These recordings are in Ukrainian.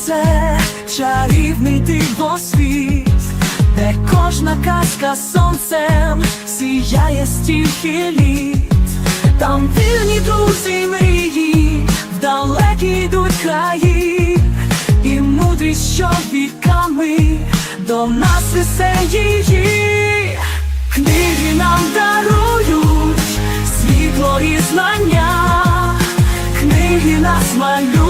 віконце, чарівний дивосвіт, де кожна казка сонцем сіяє стільки літ, там вільні друзі мрії, в далекі йдуть краї, і мудрість, що віками до нас несе її. Книги нам дарують світло і знання, книги нас малюють,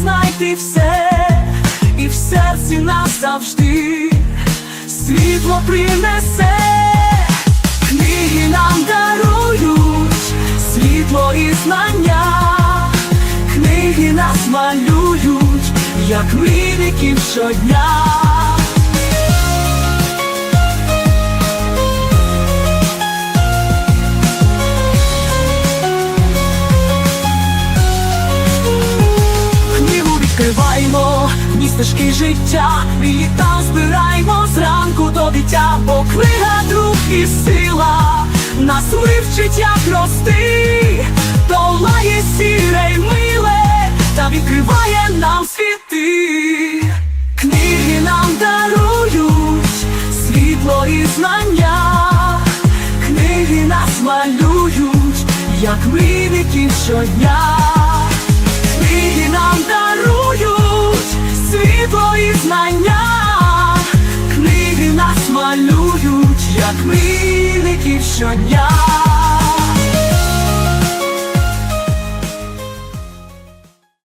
знайти все, і в серці нас завжди світло принесе. Книги нам дарують світло і знання, книги нас малюють, як мрійників щодня. Стежки життя, і там збираймо зранку до дитя, бо книга друг і сила, нас вивчить, як рости, долає сіре й миле, та відкриває нам світи. Книги нам дарують світло і знання, книги нас малюють, як мрійників щодня. Книги нам дарують малюють, як миників щодня.